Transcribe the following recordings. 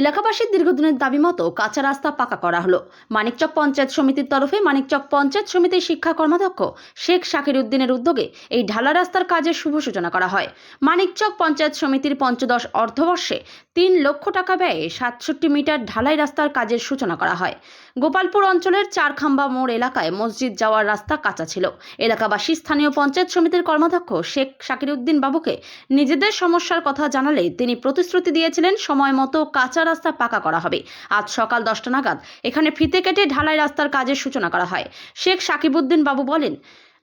এলাকাবাসীর দীর্ঘদিনের দাবি মতো কাঁচা রাস্তা পাকা করা হলো। মানিকচক পঞ্চায়েত সমিতির তরফে মানিকচক পঞ্চায়েত সমিতির শিক্ষা কর্মাধ্যক্ষ শেখ শাকির উদ্দিনের উদ্যোগে এই ঢালা রাস্তার কাজের শুভ সূচনা করা হয়। মানিকচক পঞ্চায়েত সমিতির পঞ্চদশ অর্ধবর্ষে তিন লক্ষ টাকা ব্যয়ে সাতষট্টি মিটার ঢালাই রাস্তার কাজের সূচনা করা হয়। গোপালপুর অঞ্চলের চারখাম্বা মোড় এলাকায় মসজিদ যাওয়ার রাস্তা কাঁচা ছিল। এলাকাবাসী স্থানীয় পঞ্চায়েত সমিতির কর্মাধ্যক্ষ শেখ শাকির উদ্দিন বাবুকে নিজেদের সমস্যার কথা জানালে তিনি প্রতিশ্রুতি দিয়েছিলেন সময় মতো কাঁচা রাস্তা পাকা করা হবে। আজ সকাল দশটা নাগাদ এখানে ফিতে কেটে ঢালাই রাস্তার কাজের সূচনা করা হয়। শেখ সাকিবউদ্দিন বাবু বলেন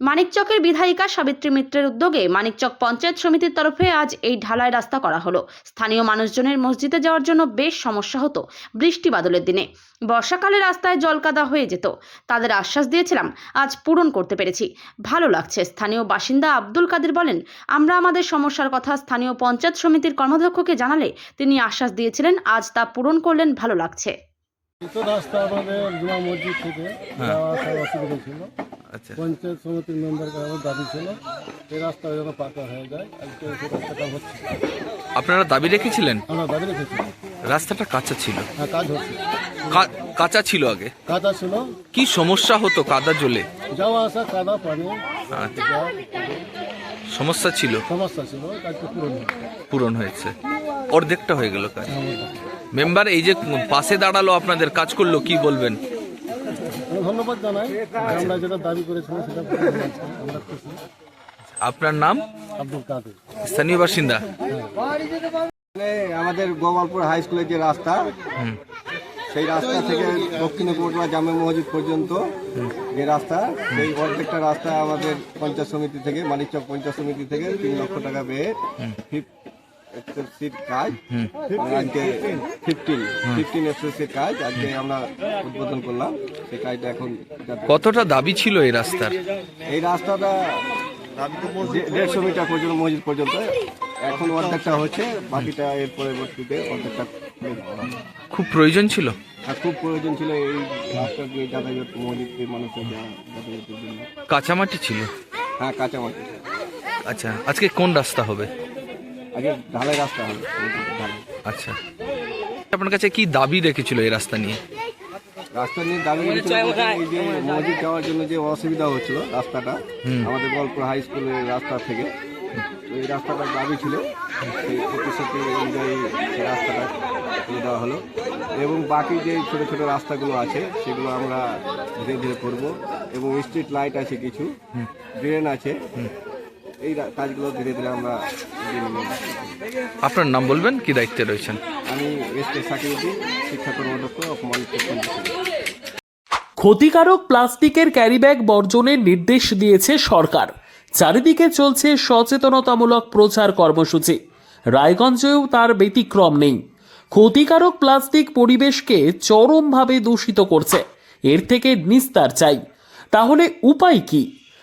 মানিকচকের বিধায়িকা সাবিত্রী মিত্রের উদ্যোগে মানিকচক পঞ্চায়েত সমিতির তরফে আজ এই ঢালাই রাস্তা করা হলো। স্থানীয় মানুষজনের মসজিদে যাওয়ার জন্য বেশ সমস্যা হতো বৃষ্টি বাদলের দিনে। বর্ষাকালে রাস্তায় জলকাদা হয়ে যেত। তাদের আশ্বাস দিয়েছিলাম আজ পূরণ করতে পেরেছি। ভালো লাগছে স্থানীয় বাসিন্দা আব্দুল কাদের বলেন আমরা আমাদের সমস্যার কথা স্থানীয় পঞ্চায়েত সমিতির কর্মাধ্যক্ষকে জানালে তিনি আশ্বাস দিয়েছিলেন আজ তা পূরণ করলেন ভালো লাগছে। রাস্তা আমাদের জুমা মসজিদ থেকে যাওয়া আসার অসুবিধা ছিল। পঞ্চায়েত সমিতির মেম্বারকে আমার দাবি ছিল এই রাস্তা যেন পাকা হয়ে যায় আজকে সেই রাস্তাটা হচ্ছে। আপনারা দাবি রেখেছিলেন? আমরা দাবি রেখেছি। রাস্তাটা কাঁচা ছিল। হ্যাঁ কাজ হচ্ছে। কা- কাঁচা ছিল আগে? কাদা ছিল। কি সমস্যা হতো কাদা জলে যাওয়া আসা কাদা পানি আচ্ছা। সমস্যা ছিল? সমস্যা ছিল কাজটা পূরণ হচ্ছে পূরণ হয়েছে। অর্ধেকটা হয়ে গেল কাজ। মেম্বার এই যে পাশে দাঁড়াল আপনাদের কাজ করল কি বলবেন? ধন্যবাদ জানাই। আমরা যেটা দাবি করেছিলাম সেটা আমরা খুশি আপনার নাম? আব্দুল কাদের। স্থানীয় বাসিন্দা। মানে আমাদের গোপালপুর হাই স্কুলের যে রাস্তা সেই রাস্তা থেকে দক্ষিণে পটুয়া জামে মসজিদ পর্যন্ত যে রাস্তা সেই অর্ধেকটা রাস্তা আমাদের পঞ্চায়েত সমিতি থেকে মানিকচক পঞ্চায়েত সমিতি থেকে তিন লক্ষ টাকা ব্যয়ে কাজ। আজকে ফিফটিন ফিফটিন কাজ। আজকে আমরা উদ্বোধন করলাম। সেই কাজটা এখন কতটা দাবি ছিল এই রাস্তার? এই রাস্তাটা দেড়শো মিটার পর্যন্ত মসজিদ পর্যন্ত। এখন অর্ধেকটা হচ্ছে বাকিটা এর পরবর্তীতে অর্ধেকটা। খুব প্রয়োজন ছিল? আর খুব প্রয়োজন ছিল এই রাস্তা দিয়ে যাতায়াত মসজিদের মানুষের যাতায়াতের জন্য। কাঁচামাটি ছিল? হ্যাঁ কাঁচামাটি। আচ্ছা আজকে কোন রাস্তা হবে? আগে ঢালাই রাস্তা হবে। আচ্ছা। আপনার কাছে কি দাবি রেখেছিল এই রাস্তা নিয়ে? রাস্তা নিয়ে দাবি যে মসজিদ যাওয়ার জন্য যে অসুবিধা হচ্ছিল রাস্তাটা আমাদের গল্পুর হাই স্কুলের রাস্তা থেকে এই রাস্তাটার দাবি ছিল সেই প্রতিশ্রুতি অনুযায়ী সেই রাস্তাটা করে দেওয়া হলো। এবং বাকি যে ছোট ছোট রাস্তাগুলো আছে সেগুলো আমরা ধীরে ধীরে করব। এবং স্ট্রিট লাইট আছে কিছু ড্রেন আছে। এই কাজগুলো ধীরে ধীরে আমরা। আপনার নাম বলবেন? কি দায়িত্বে রয়েছেন? আমি এস কে সাকিউদ্দিন শিক্ষা কর্মদক্ষ অপমান ক্ষতিকারক প্লাস্টিকের ক্যারিব্যাগ বর্জনের নির্দেশ দিয়েছে সরকার। চারিদিকে চলছে সচেতনতামূলক প্রচার কর্মসূচি। রায়গঞ্জেও তার ব্যতিক্রম নেই। ক্ষতিকারক প্লাস্টিক পরিবেশকে চরমভাবে দূষিত করছে। এর থেকে নিস্তার চাই। তাহলে উপায় কি?